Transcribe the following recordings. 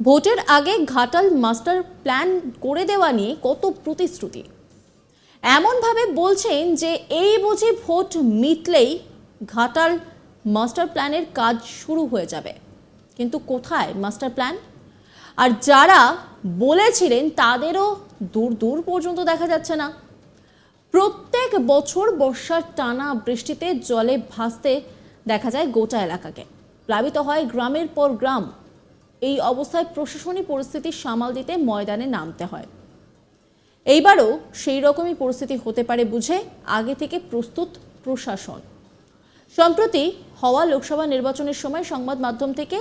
ভোটের আগে Ghatal master plan করে দেওয়া নিয়ে কত প্রতিশ্রুতি। এমনভাবে বলছেন যে এই বুঝি ভোট মিটলেই ঘাটাল মাস্টার প্ল্যানের কাজ শুরু হয়ে যাবে। কিন্তু কোথায় মাস্টার প্ল্যান? আর যারা বলেছিলেন তাদেরও দূর দূর পর্যন্ত দেখা যাচ্ছে না। প্রত্যেক বছর বর্ষার টানা বৃষ্টিতে জলে ভাসতে দেখা যায় গোটা এলাকাকে। প্লাবিত হয় গ্রামের পর গ্রাম। এই অবস্থায় প্রশাসনিক পরিস্থিতি সামাল দিতে ময়দানে নামতে হয়। এইবারও সেই রকমই পরিস্থিতি হতে পারে বুঝে আগে থেকে প্রস্তুত প্রশাসন। সম্প্রতি হওয়া লোকসভা নির্বাচনের সময় সংবাদ মাধ্যম থেকে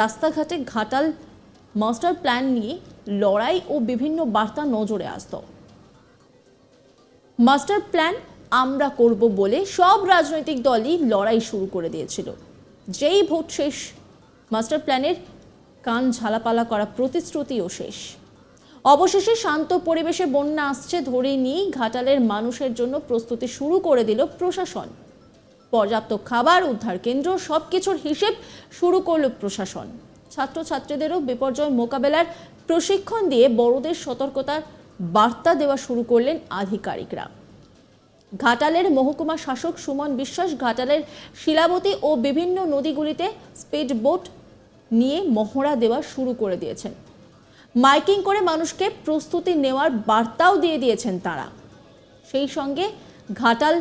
রাস্তাঘাটে ঘাটাল মাস্টার প্ল্যান নিয়ে লড়াই ও বিভিন্ন বার্তা নজরে আসতো। মাস্টার প্ল্যান আমরা করব বলে সব রাজনৈতিক দলই লড়াই শুরু করে দিয়েছিল। যেই ভোট শেষ, মাস্টার প্ল্যানের কান ঝালাপালা করা প্রতিশ্রুতিও শেষ। অবশেষে শান্ত পরিবেশে বন্যা আসছে ধরে নিয়েই ঘাটালের মানুষের জন্য প্রস্তুতি শুরু করে দিল প্রশাসন। পর্যাপ্ত খাবার, উদ্ধার কেন্দ্র সব কিছুর হিসেব শুরু করল প্রশাসন। ছাত্রছাত্রীদেরও বিপর্যয় মোকাবেলার প্রশিক্ষণ দিয়ে বড়দের সতর্কতার বার্তা দেওয়া শুরু করলেন আধিকারিকরা। ঘাটালের মহকুমা শাসক সুমন বিশ্বাস, ঘাটালের শিলাবতী ও বিভিন্ন নদীগুলিতে স্পিড বোট নিয়ে মহড়া দেওয়া শুরু করে দিয়েছেন। মাইকিং করে মানুষকে প্রস্তুতি নেওয়ার বার্তাও দিয়ে দিয়েছেন তারা। সেই সঙ্গে ঘাটাল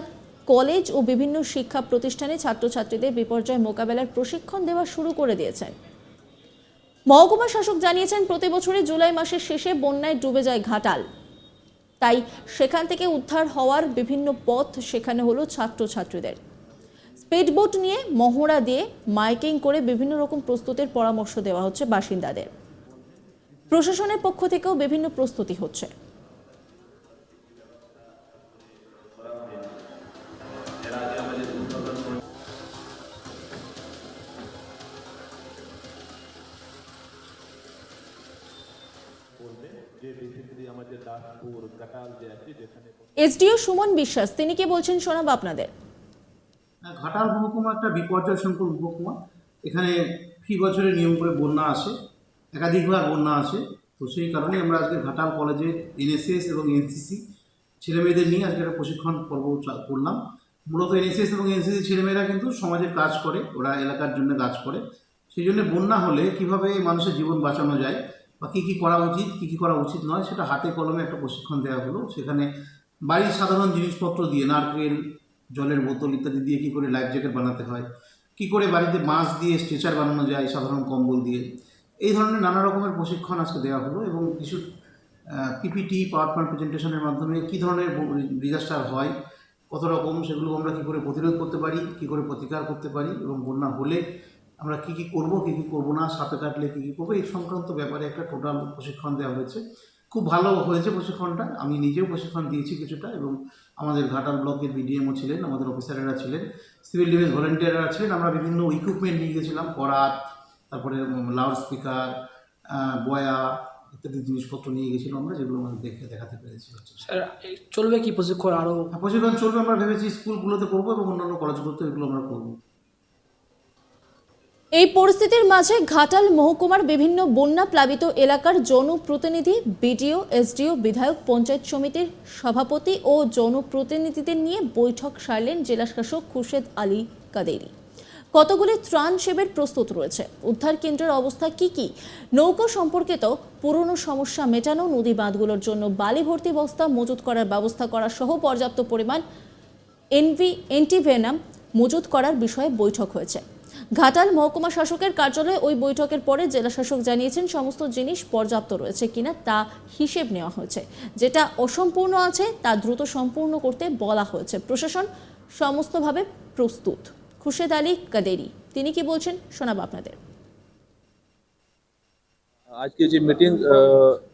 কলেজ ও বিভিন্ন শিক্ষা প্রতিষ্ঠানে ছাত্রছাত্রীদের বিপর্যয় মোকাবেলার প্রশিক্ষণ দেওয়া শুরু করে দিয়েছেন। মহকুমা শাসক জানিয়েছেন, প্রতি বছরে জুলাই মাসের শেষে বন্যায় ডুবে যায় ঘাটাল। তাই সেখান থেকে উদ্ধার হওয়ার বিভিন্ন পথ সেখানে হলো ছাত্রছাত্রীদের। স্পিডবোট নিয়ে মহড়া দিয়ে মাইকিং করে বিভিন্ন রকম প্রস্তুতির পরামর্শ দেওয়া হচ্ছে বাসিন্দাদের। প্রশাসনের পক্ষ থেকেও বিভিন্ন প্রস্তুতি হচ্ছে। এসডিও সুমন বিশ্বাস, তিনি কি বলছেন শোনাবো আপনাদের? ঘাটাল মহকুমা একটা বিপর্যয় সংকুল মহকুমা এখানে ফি বছরে নিয়ম করে বন্যা আসে, একাধিকবার বন্যা আসে। তো সেই কারণে আমরা আজকে ঘাটাল কলেজে এনএসএস এবং এনসিসি ছেলেমেয়েদের নিয়ে আজকে একটা প্রশিক্ষণ পর্ব করলাম। মূলত এনএসএস এবং এনসিসি ছেলেমেয়েরা কিন্তু সমাজের কাজ করে, ওরা এলাকার জন্য কাজ করে। সেই জন্য বন্যা হলে কীভাবে মানুষের জীবন বাঁচানো যায় বা কী কী করা উচিত, কী কী করা উচিত নয়, সেটা হাতে কলমে একটা প্রশিক্ষণ দেওয়া হলো। সেখানে বাড়ির সাধারণ জিনিসপত্র দিয়ে, নারকেল জলের বোতল ইত্যাদি দিয়ে কী করে লাইফ জ্যাকেট বানাতে হয়? কী করে বাড়িতে বাঁশ দিয়ে স্ট্রেচার বানানো যায় সাধারণ কম্বল দিয়ে? এই ধরনের নানা রকমের প্রশিক্ষণ আজকে দেওয়া হলো এবং কিছু পিপিটি পাওয়ার পয়েন্ট প্রেজেন্টেশনের মাধ্যমে কী ধরনের ডিজাস্টার হয়, কত রকম, সেগুলো আমরা কী করে প্রতিরোধ করতে পারি, কী করে প্রতিকার করতে পারি এবং বন্যা হলে আমরা কী কী করব, কী কী করব না, সাপে কাটলে কী কী করব, এই সংক্রান্ত ব্যাপারে একটা টোটাল প্রশিক্ষণ দেওয়া হয়েছে। খুব ভালো হয়েছে প্রশিক্ষণটা। আমি নিজেও প্রশিক্ষণ দিয়েছি কিছুটা এবং আমাদের ঘাটাল ব্লকের বিডিএমও ছিলেন আমাদের অফিসারেরা ছিলেন সিভিল ডিফেন্স ভলেন্টিয়াররা ছিলেন। আমরা বিভিন্ন ইকুইপমেন্ট নিয়ে গেছিলাম করাত তারপরে লাউড স্পিকার বয়া ইত্যাদি জিনিসপত্র নিয়ে গেছিলাম আমরা যেগুলো আমাদের দেখে দেখাতে পেরেছি স্যার চলবে কি প্রশিক্ষণ আরও প্রশিক্ষণ চলবে আমরা ভেবেছি স্কুলগুলোতে করব এবং অন্যান্য কলেজগুলোতে এগুলো আমরা করব। এই পরিস্থিতির মাঝে ঘাটাল মহকুমার বিভিন্ন বন্যা প্লাবিত এলাকার জনপ্রতিনিধি, বিডিও, এসডিও, বিধায়ক, পঞ্চায়েত সমিতির সভাপতি ও জনপ্রতিনিধিদের নিয়ে বৈঠক সারলেন জেলা শাসক খুরশেদ আলী কাদেরি। কতগুলি ত্রাণ শিবির প্রস্তুত রয়েছে? উদ্ধার কেন্দ্রের অবস্থা কি কি? নৌকো সম্পর্কিত পুরনো সমস্যা মেটানো, নদী বাঁধগুলোর জন্য বালি ভর্তি বস্তা মজুত করার ব্যবস্থা করা সহ পর্যাপ্ত পরিমাণ এনভি এন্টিভেনাম মজুত করার বিষয়ে বৈঠক হয়েছে। ঘাটাল মহকুমা শাসকের কার্যালয়ে ওই বৈঠকের পরে জেলা শাসক জানিয়েছেন, সমস্ত জিনিস পর্যাপ্ত রয়েছে কিনা তা হিসেব নেওয়া হয়েছে। যেটা অসম্পূর্ণ আছে, তা দ্রুত সম্পূর্ণ করতে বলা হয়েছে। প্রশাসন সমস্তভাবে প্রস্তুত। খুশেদ আলী কাদেরি, তিনি কি বলছেন? শোনাবো আপনাদের। আজকে যে মিটিং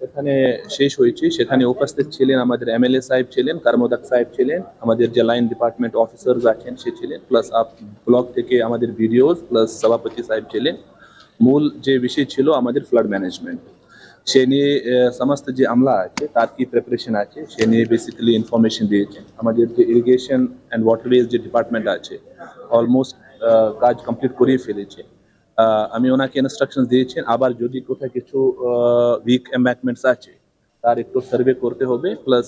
এখানে শেষ হয়েছে, সেখানে উপস্থিত ছিলেন আমাদের এমএলএ সাহেব ছিলেন, কারমোদাক সাহেব ছিলেন, আমাদের যে লাইন ডিপার্টমেন্ট অফিসার আছেন, সে ছিলেন প্লাস আপ ব্লক থেকে আমাদের ভিডিওস প্লাস সভাপতি সাহেব ছিলেন। মূল যে বিষয় ছিল আমাদের ফ্লাড ম্যানেজমেন্ট সে নিয়ে সমস্ত যে আমলা আছে, তার কি প্রিপারেশন আছে, সে নিয়ে বেসিক্যালি ইনফরমেশন দিয়েছে আমাদের যে ইরিগেশন অ্যান্ড ওয়াটারওয়েজ যে ডিপার্টমেন্ট আছে অলমোস্ট কাজ কমপ্লিট করিয়ে ফেলেছে। আমি ওনাকে ইনস্ট্রাকশন দিয়েছেন আবার যদি কোথাও কিছু উইক এম্ব্যাকমেন্টস আছে তার একটু সার্ভে করতে হবে প্লাস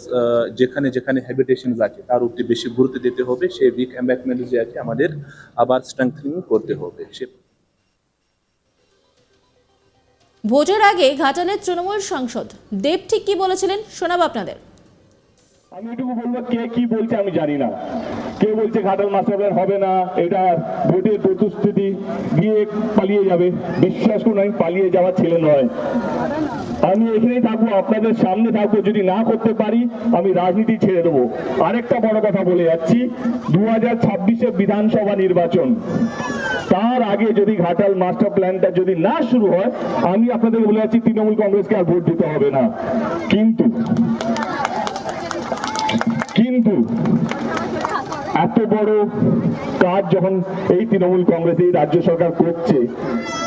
যেখানে যেখানে হ্যাবিটেশন আছে তার উপরে বেশি গুরুত্ব দিতে হবে সেই উইক এম্ব্যাকমেন্ট যে আছে আমাদের আবার স্ট্রেংথেনিং করতে হবে। সে ভোটের আগে ঘাটানের তৃণমূল সাংসদ দেব ঠিক কি বলেছিলেন? শোনাবো আপনাদের। আমি এটুকু বলব কে কি বলছে আমি জানি না। কে বলছে ঘাটাল মাস্টার হবে না, এটা ভোটের প্রতিশ্রুতি দিয়ে পালিয়ে যাবে। বিশ্বাস করুন, আমি পালিয়ে যাওয়ার ছেলে নয়। আমি এখানেই থাকব, আপনাদের সামনে থাকব, যদি না করতে পারি, আমি রাজনীতি ছেড়ে দেবো। আরেকটা বড় কথা বলে যাচ্ছি দু হাজার ছাব্বিশে বিধানসভা নির্বাচন, তার আগে যদি ঘাটাল মাস্টার প্ল্যানটা যদি না শুরু হয়, আমি আপনাদের বলে যাচ্ছি, তৃণমূল কংগ্রেসকে আর ভোট দিতে হবে না। কিন্তু কিন্তু এত বড় কাজ যখন এই তৃণমূল কংগ্রেস এই রাজ্য সরকার করছে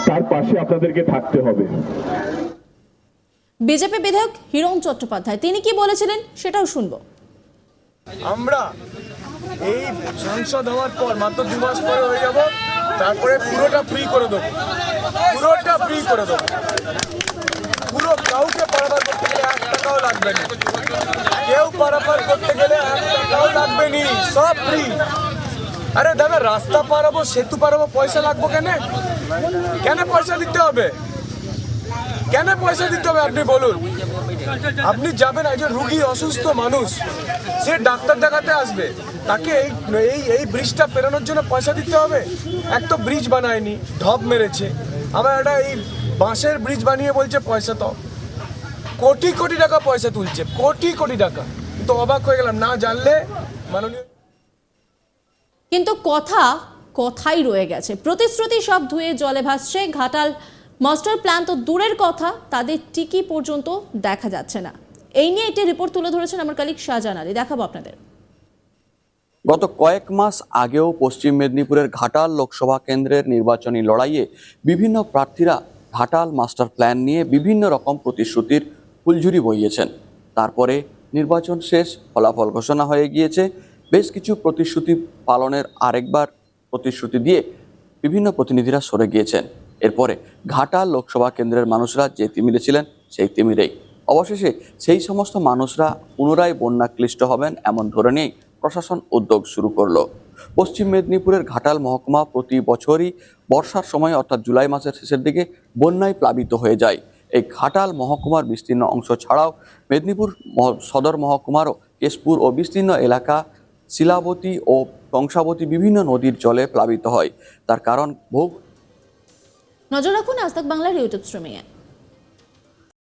তার পাশে আপনাদেরকে থাকতে হবে। বিজেপি বিধায়ক হিরণ চট্টোপাধ্যায় তিনি কি বলেছিলেন সেটাও শুনব। আমরা এই সাংসদ হওয়ার পর মাত্র দু মাস পরে হয়ে যাব তারপরে পুরোটা ফ্রি করে দেবো। পুরোটা ফ্রি করে দেবো। পুরো কাউকে পারাপার করতে গেলে এক টাকাও লাগবে না। পারাপার করতে গেলে এক লাগবে নি, সব ফ্রি আরে দাদা, রাস্তা পারাবো, সেতু পারাবো, পয়সা লাগবো কেন? কেন পয়সা দিতে হবে? কেন পয়সা দিতে হবে আপনি বলুন? আপনি যাবেন একজন রুগী, অসুস্থ মানুষ। সে ডাক্তার দেখাতে আসবে। তাকে এই এই এই ব্রিজটা পেরোনোর জন্য পয়সা দিতে হবে? এক তো ব্রিজ বানায়নি, ঢপ মেরেছে। আবার একটা এই বাঁশের ব্রিজ বানিয়ে বলছে পয়সা তো। কোটি কোটি টাকা পয়সা তুলছে, কোটি কোটি টাকা। তো অবাক হয়ে গেলাম না জানলে মাননীয় কিন্তু কথা কথাই রয়ে গেছে। প্রতিশ্রুতি সব ধুয়ে জলে ভাসছে ঘাটাল মাস্টার প্ল্যান তো দূরের কথা তাদের টিকি পর্যন্ত দেখা যাচ্ছে না। এই নিয়ে একটি রিপোর্ট তুলে ধরেছেন আমার কালিক শাহজাহান আলী। দেখাবো আপনাদের। গত কয়েক মাস আগেও পশ্চিম মেদিনীপুরের ঘাটাল লোকসভা কেন্দ্রের নির্বাচনী লড়াইয়ে বিভিন্ন প্রার্থীরা ঘাটাল মাস্টার প্ল্যান নিয়ে বিভিন্ন রকম প্রতিশ্রুতির ফুলঝুরি বইয়েছেন। তারপরে নির্বাচন শেষ, ফলাফল ঘোষণা হয়ে গিয়েছে। বেশ কিছু প্রতিশ্রুতি পালনের আরেকবার প্রতিশ্রুতি দিয়ে বিভিন্ন প্রতিনিধিরা সরে গিয়েছেন। এরপরে ঘাটাল লোকসভা কেন্দ্রের মানুষরা যে তিমিরে ছিলেন, সেই তিমিরেই। অবশেষে সেই সমস্ত মানুষরা পুনরায় বন্যাক্লিষ্ট হবেন এমন ধরে নিয়েই প্রশাসন উদ্যোগ শুরু করল। পশ্চিম মেদিনীপুরের ঘাটাল মহকুমা প্রতি বছরই বর্ষার সময়, অর্থাৎ জুলাই মাসের শেষের দিকে, বন্যায় প্লাবিত হয়ে যায়। এই ঘাটাল মহকুমার বিস্তীর্ণ অংশ ছাড়াও মেদিনীপুর সদর মহকুমারও কেশপুর ও বিস্তীর্ণ এলাকা শিলাবতী ও কংসাবতী বিভিন্ন নদীর জলে প্লাবিত হয়। তার কারণ ভোগ নজর রাখুন আজ বাংলার ইউটিউব স্ট্রিমিংয়ে।